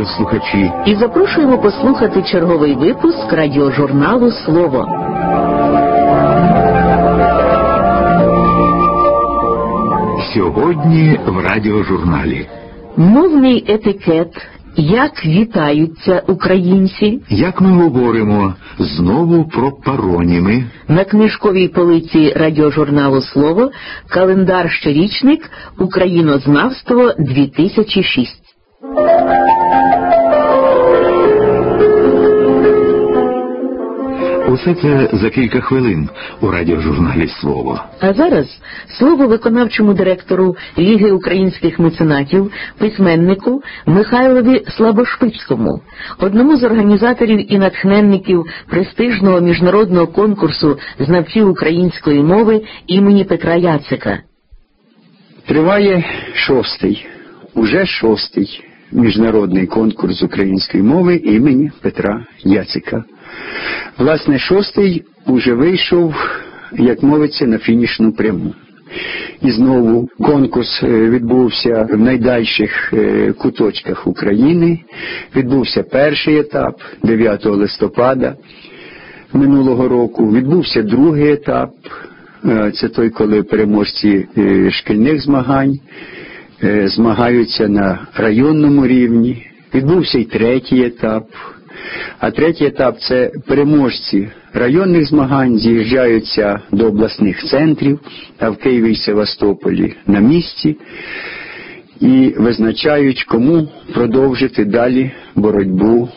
радіослухачі. І запрошуємо послухати черговий випуск радіожурналу Слово. Сьогодні в радіожурналі. Мовний етикет. Як вітаються українці Як ми говоримо знову про пароніми, на книжковій полиці радіожурналу Слово календар щорічник Українознавство 2006. Усе це за кілька хвилин у радіожурналі Слово. А зараз слово виконавчому директору Ліги українських меценатів, письменнику Михайлові Слабошпицькому, одному з організаторів і натхненників престижного міжнародного конкурсу знавців української мови імені Петра Яцика. Триває шостий, уже шостий міжнародний конкурс української мови імені Петра Яцика. Власне, шостий уже вийшов, як мовиться, на фінішну пряму. І знову конкурс е, відбувся в найдальших е, куточках України. Відбувся перший етап 9 листопада минулого року. Відбувся другий етап. Е, Це той, коли переможці шкільних змагань змагаються на районному рівні. Відбувся і третій етап. А третій етап це переможці районних змагань з'їжджаються до обласних центрів, а в Києві і Севастополі на місці і визначають, кому продовжити далі боротьбу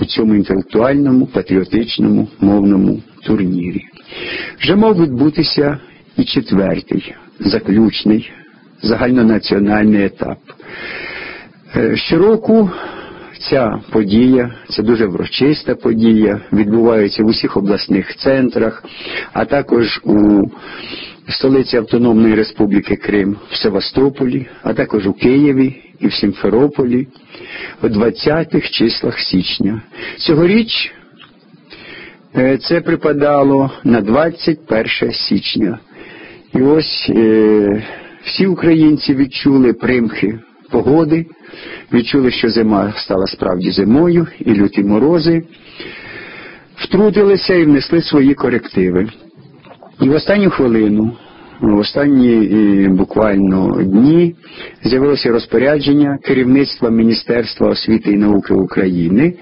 у цьому інтелектуальному, патріотичному мовному турнірі. Вже мав відбутися і четвертий, заключний, загальнонаціональний етап. Е, Щороку ця подія, це дуже врочиста подія, відбувається в усіх обласних центрах, а також у столиці Автономної Республіки Крим в Севастополі, а також у Києві і в Сімферополі у 20-х числах січня. Цьогоріч е, це припадало на 21 січня. І ось е, всі українці відчули примхи погоди, відчули, що зима стала справді зимою, і люті морози втрутилися і внесли свої корективи. І в останню хвилину, в останні буквально дні, з'явилося розпорядження керівництва Міністерства освіти і науки України,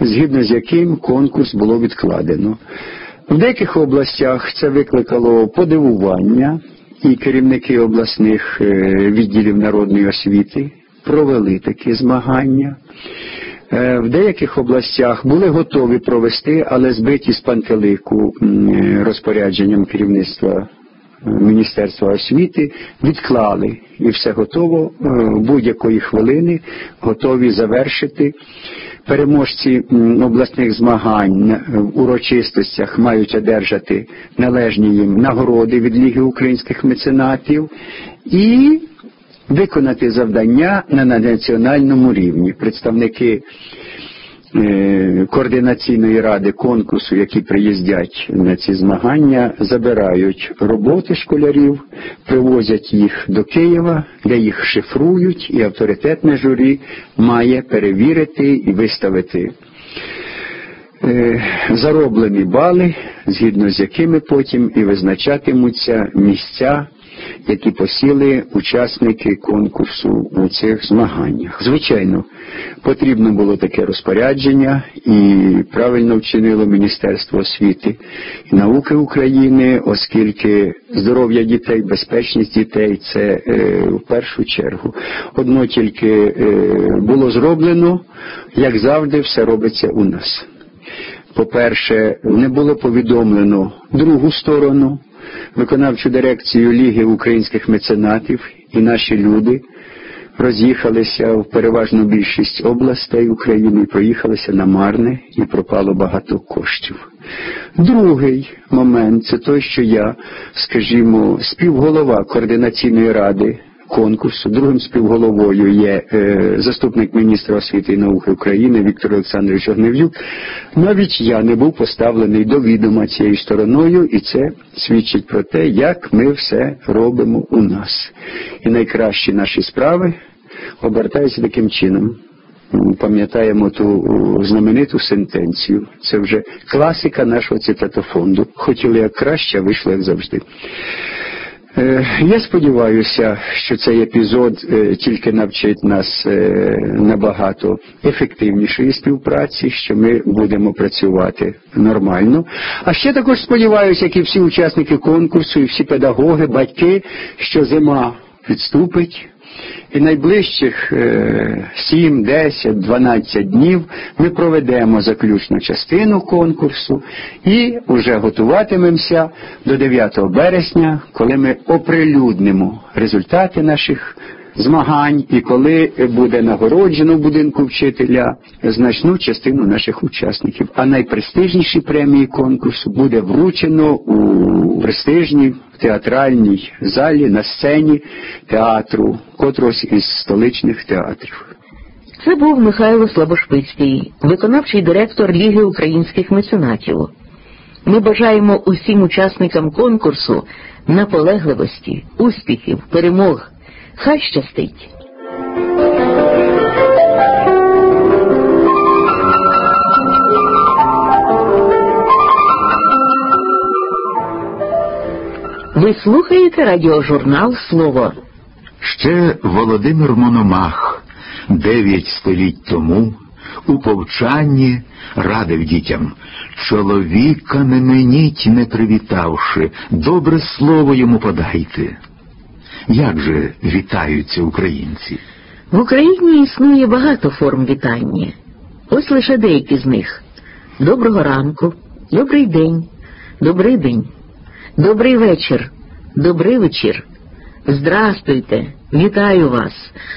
згідно з яким конкурс було відкладено. В деяких областях це викликало подивування, і керівники обласних е, відділів народної освіти провели такі змагання. Е, В деяких областях були готові провести, але збиті з пантелику е, розпорядженням керівництва Міністерства освіти, відклали і все готово будь-якої хвилини готові завершити. Переможці обласних змагань е, в урочистостях мають одержати належні їм нагороди від Ліги українських меценатів і виконати завдання на національному рівні. Представники е, координаційної ради конкурсу, які приїздять на ці змагання, забирають роботи школярів, привозять їх до Києва, де їх шифрують, і авторитетне журі має перевірити і виставити. Е, зароблені бали, згідно з якими потім і визначатимуться місця, які посіли учасники конкурсу у цих змаганнях. Звичайно, потрібно було таке розпорядження, і правильно вчинило Міністерство освіти і науки України, оскільки здоров'я дітей, безпечність дітей це е, в першу чергу. Одно тільки е, було зроблено, як завжди, все робиться у нас. По-перше, не було повідомлено другу сторону, виконавчу дирекцію Ліги українських меценатів і наші люди роз'їхалися в переважну більшість областей України, проїхалися на Марне і пропало багато коштів. Другий момент це той, що я, скажімо, співголова координаційної ради конкурсу. Другим співголовою є е, заступник міністра освіти і науки України Віктор Олександрович Огнев'юк. Навіть я не був поставлений до відома цією стороною, і це свідчить про те, як ми все робимо у нас. І найкращі наші справи обертаються таким чином. пам'ятаємо ту знамениту сентенцію. Це вже класика нашого цитатофонду. Хотіли як краще, а вийшло як завжди. Е, я сподіваюся, що цей епізод е, тільки навчить нас е, набагато ефективнішої співпраці, що ми будемо працювати нормально. А ще також сподіваюся, як і всі учасники конкурсу, і всі педагоги, батьки, що зима відступить. І найближчих 7, 10, 12 днів ми проведемо заключну частину конкурсу і вже готуватимемося до 9 березня, коли ми оприлюднимо результати наших змагань і коли буде нагороджено в будинку вчителя значну частину наших учасників. А найпрестижніші премії конкурсу буде вручено у престижній театральній залі на сцені театру, котрогось із столичних театрів. Це був Михайло Слабошпицький, виконавчий директор Ліги українських меценатів. Ми бажаємо усім учасникам конкурсу наполегливості, успіхів, перемог. Хай щастить. Ви слухаєте радіожурнал Слово. Ще Володимир Мономах дев'ять століть тому у повчанні радив дітям чоловіка не меніть, не привітавши, добре слово йому подайте. Як же вітаються українці? В Україні існує багато форм вітання. Ось лише деякі з них: доброго ранку, добрий день, добрий день, добрий вечір, добрий вечір. Здрастуйте, вітаю вас.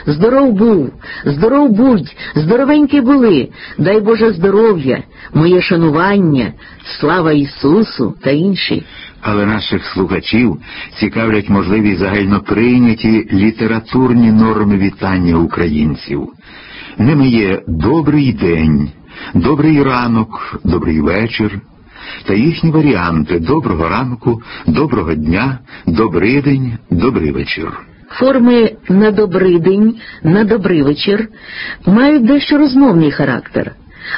Здоров був, здоров будь, здоровенькі були, дай Боже здоров'я, моє шанування, слава Ісусу та інші. Але наших слухачів цікавлять можливі загальноприйняті літературні норми вітання українців. Ними є добрий день, добрий ранок, добрий вечір та їхні варіанти доброго ранку, доброго дня, добрий день, добрий вечір. Форми на добрий день, на добрий вечір мають дещо розмовний характер,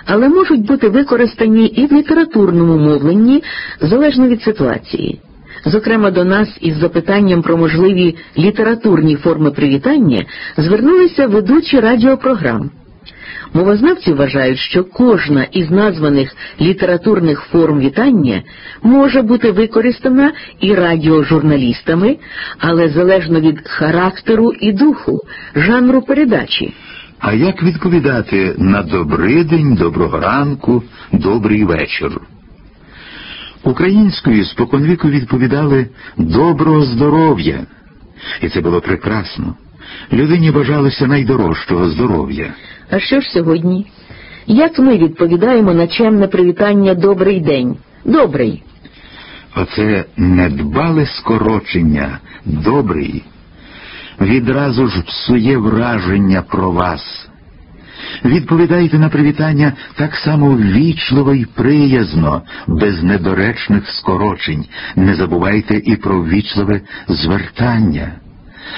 але можуть бути використані і в літературному мовленні залежно від ситуації. Зокрема, до нас із запитанням про можливі літературні форми привітання звернулися ведучі радіопрограм. Мовознавці вважають, що кожна із названих літературних форм вітання може бути використана і радіожурналістами, але залежно від характеру і духу, жанру передачі. А як відповідати на добрий день, доброго ранку, добрий вечір? Українською споконвіку відповідали доброго здоров'я, і це було прекрасно. Людині бажалося найдорожчого здоров'я. А що ж сьогодні? Як ми відповідаємо на чемне привітання добрий день? Добрий. Оце недбале скорочення, добрий, відразу ж псує враження про вас. Відповідайте на привітання так само ввічливо і приязно, без недоречних скорочень. Не забувайте і про ввічливе звертання.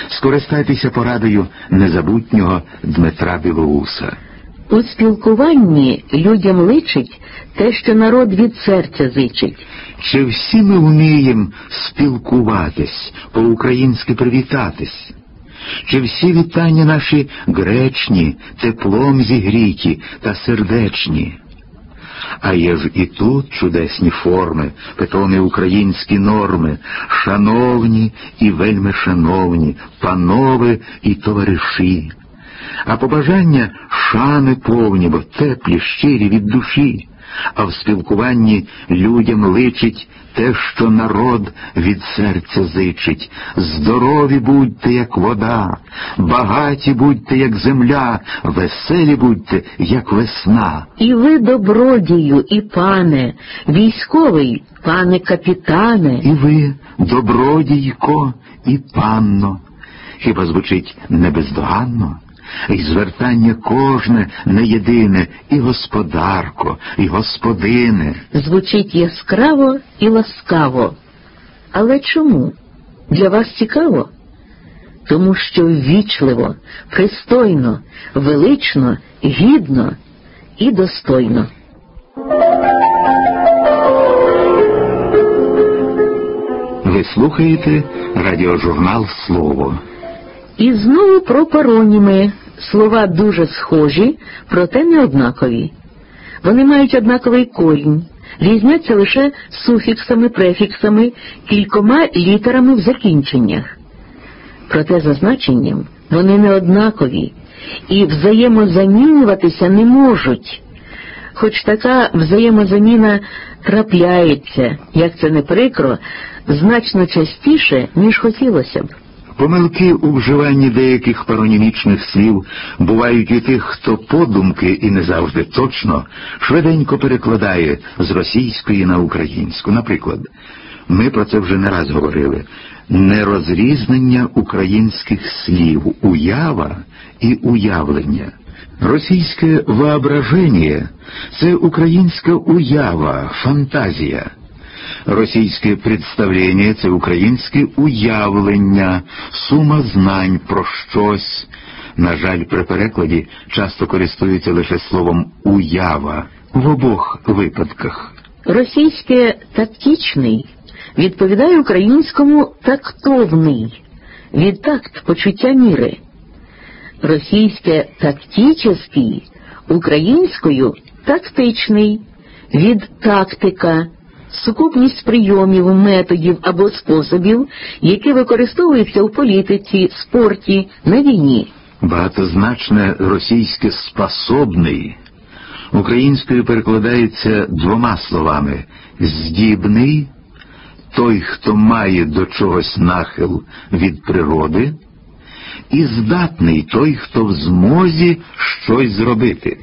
Скористайтеся порадою незабутнього Дмитра Білоуса. У спілкуванні людям личить те, що народ від серця зичить. Чи всі ми вміємо спілкуватись, по-українськи привітатись? Чи всі вітання наші гречні, теплом зігріті та сердечні? А є ж і тут чудесні форми, питомі українські норми, шановні і вельми шановні, панове і товариші, а побажання шани повні, бо теплі, щирі від душі, а в спілкуванні людям личить те, що народ від серця зичить. Здорові будьте, як вода, багаті будьте, як земля, веселі будьте, як весна. І ви, добродію, і пане, військовий, пане капітане. І ви, добродійко і панно. Хіба звучить небездоганно? І звертання кожне не єдине, і господарко, і господине. Звучить яскраво і ласкаво. Але чому? Для вас цікаво? тому що ввічливо, пристойно, велично, гідно і достойно. Ви слухаєте радіожурнал Слово. І знову про пароніми. Слова дуже схожі, проте не однакові. Вони мають однаковий корінь, різняться лише суфіксами, префіксами, кількома літерами в закінченнях. Проте за значенням вони не однакові і взаємозамінюватися не можуть. Хоч така взаємозаміна трапляється, як це не прикро, значно частіше, ніж хотілося б. Помилки у вживанні деяких паронімічних слів бувають у тих, хто подумки і не завжди точно швиденько перекладає з російської на українську. Наприклад, ми про це вже не раз говорили. Нерозрізнення українських слів, уява і уявлення. Російське воображення – це українська уява, фантазія. Російське представлення це українське уявлення, сума знань про щось. На жаль, при перекладі часто користуються лише словом уява в обох випадках. Російське тактичний відповідає українському тактовний, від такт почуття міри. Російське тактичний українською тактичний, від тактика сукупність прийомів, методів або способів, які використовуються в політиці, спорті, на війні. Багатозначне російське способний українською перекладається двома словами здібний той, хто має до чогось нахил від природи, і здатний той, хто в змозі щось зробити.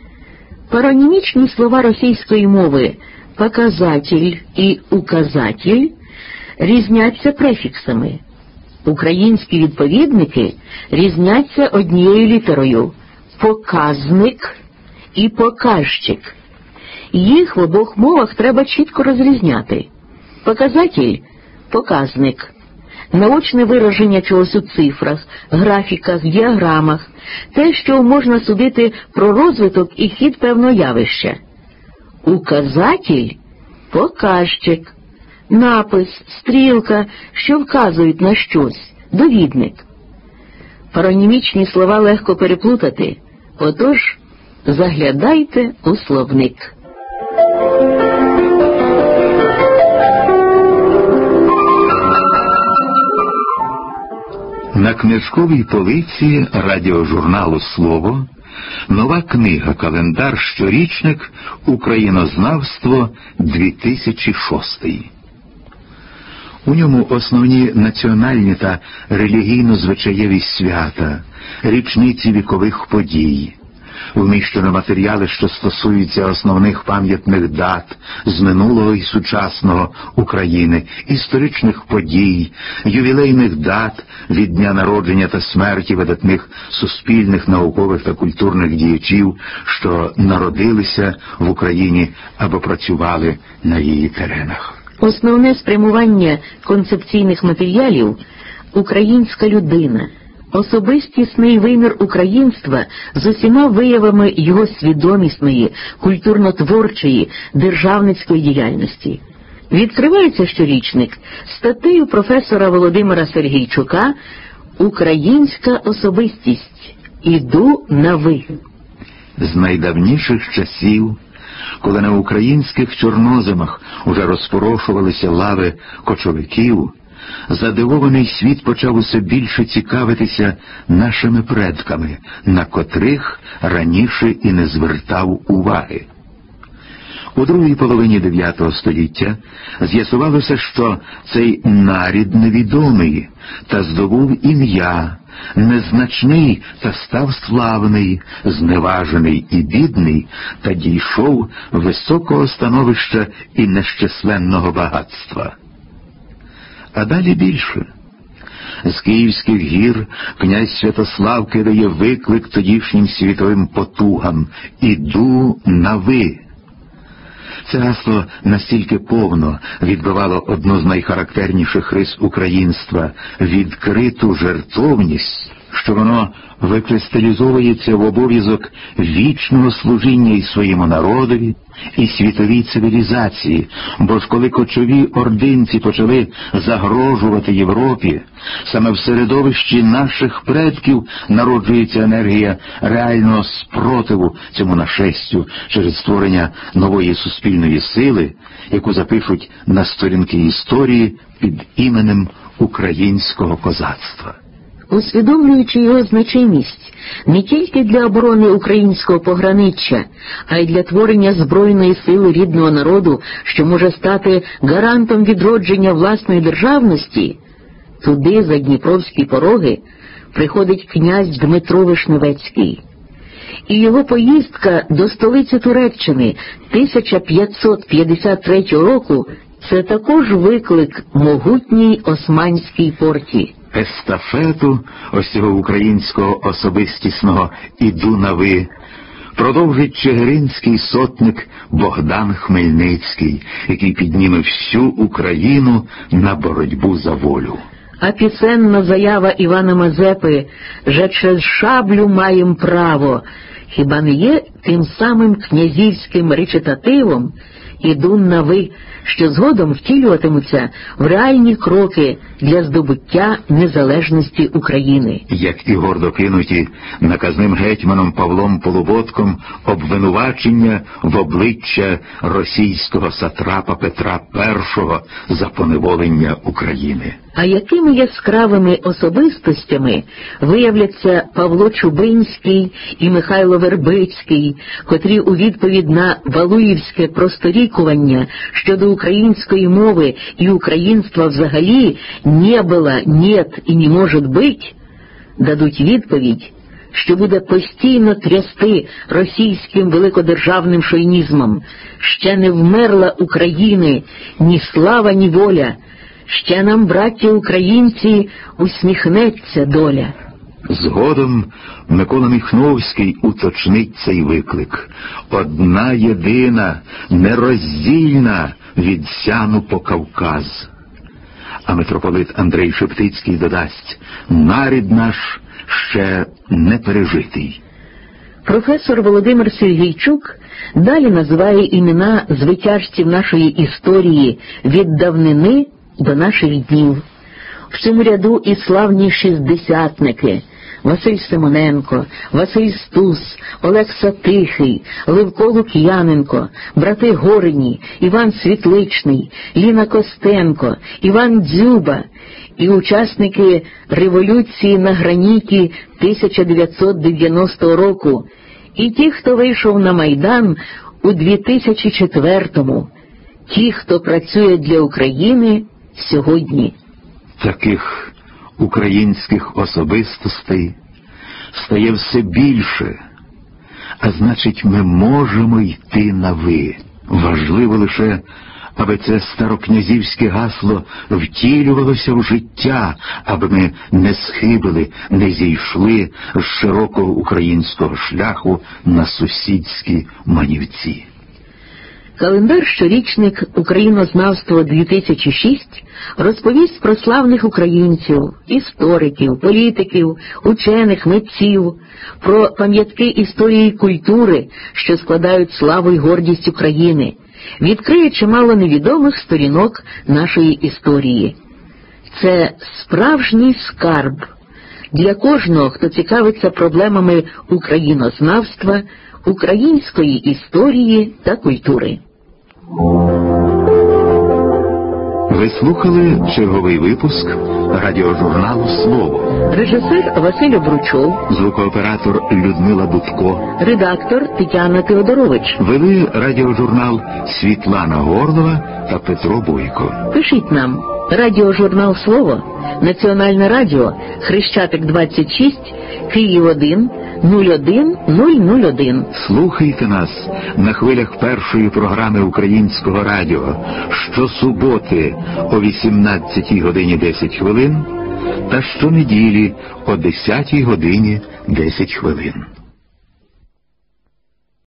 Паронімічні слова російської мови показатель і указатель різняться префіксами. Українські відповідники різняться однією літерою показник і показчик. Їх в обох мовах треба чітко розрізняти. Показатель показник, наочне вираження чогось у цифрах, графіках, діаграмах, те, що можна судити про розвиток і хід певного явища. Указатель показчик, напис, стрілка, що вказують на щось, довідник. Паронімічні слова легко переплутати, отож заглядайте у словник. На книжковій полиці радіожурналу Слово нова книга Календар щорічник Українознавство 2006. У ньому основні національні та релігійно-звичаєві свята, річниці вікових подій вміщено матеріали, що стосуються основних пам'ятних дат з минулого і сучасного України, історичних подій, ювілейних дат від дня народження та смерті видатних суспільних, наукових та культурних діячів, що народилися в Україні або працювали на її теренах. Основне спрямування концепційних матеріалів українська людина особистісний вимір українства з усіма виявами його свідомісної, культурно-творчої, державницької діяльності. Відкривається щорічник статтею професора Володимира Сергійчука Українська особистість. Іду на ви. З найдавніших часів, коли на українських чорноземах уже розпорошувалися лави кочовиків задивований світ почав усе більше цікавитися нашими предками, на котрих раніше і не звертав уваги. У другій половині IX століття з'ясувалося, що цей нарід невідомий та здобув ім'я, незначний та став славний, зневажений і бідний, та дійшов високого становища і нещисленного багатства а далі більше. З Київських гір князь Святослав кидає виклик тодішнім світовим потугам Іду на ви. Це гасло настільки повно відбивало одну з найхарактерніших рис українства відкриту жертовність, що воно викристалізовується в обов'язок вічного служіння і своєму народові, і світовій цивілізації, бо ж коли кочові ординці почали загрожувати Європі, саме в середовищі наших предків народжується енергія реального спротиву цьому нашестю через створення нової суспільної сили, яку запишуть на сторінки історії під іменем українського козацтва усвідомлюючи його значимість не тільки для оборони українського пограниччя, а й для творення збройної сили рідного народу, що може стати гарантом відродження власної державності, туди, за Дніпровські пороги, приходить князь Дмитро Вишневецький. І його поїздка до столиці Туреччини 1553 року це також виклик могутній османській порті естафету ось цього українського особистісного іду на ви продовжить чигиринський сотник Богдан Хмельницький, який підніме всю Україну на боротьбу за волю. А пісенна заява Івана Мазепи «Же через шаблю маєм право, хіба не є тим самим князівським речитативом, іду на ви, що згодом втілюватимуться в реальні кроки для здобуття незалежності України, як і гордо кинуті наказним гетьманом Павлом Полуботком обвинувачення в обличчя російського сатрапа Петра І за поневолення України. А якими яскравими особистостями виявляться Павло Чубинський і Михайло Вербицький, котрі у відповідь на Валуївське просторікування щодо української мови і українства взагалі не було, нет і не може бить, дадуть відповідь, що буде постійно трясти російським великодержавним шойнізмом, ще не вмерла України ні слава, ні воля. Ще нам, браття українці, усміхнеться доля. Згодом Микола Міхновський уточнить цей виклик одна єдина, нероздільна від сяну по Кавказ. А митрополит Андрей Шептицький додасть нарід наш ще не пережитий. Професор Володимир Сергійчук далі називає імена звитяжців нашої історії від давнини до наших днів. В цьому ряду і славні шістдесятники Василь Симоненко, Василь Стус, Олекса Тихий, Левко Лук'яненко, брати Горині, Іван Світличний, Ліна Костенко, Іван Дзюба і учасники революції на граніті 1990 року, і ті, хто вийшов на Майдан у 2004-му, ті, хто працює для України сьогодні. Таких українських особистостей стає все більше, а значить, ми можемо йти на ви. Важливо лише, аби це старокнязівське гасло втілювалося в життя, аби ми не схибили, не зійшли з широкого українського шляху на сусідські манівці. Календар щорічник Українознавство 2006 розповість про славних українців, істориків, політиків, учених, митців, про пам'ятки історії культури, що складають славу й гордість України, відкриє чимало невідомих сторінок нашої історії. Це справжній скарб для кожного, хто цікавиться проблемами українознавства, української історії та культури. Ви слухали черговий випуск радіожурналу Слово. Режисер Василь Обручов, звукооператор Людмила Будко, редактор Тетяна Теодорович. Вели радіожурнал Світлана Горлова та Петро Бойко. Пишіть нам. Радіожурнал Слово, Національне радіо, Хрещатик 26, Київ 1, 01001. Слухайте нас на хвилях першої програми Українського радіо щосуботи о 18 годині 10 хвилин та щонеділі о 10 годині 10 хвилин.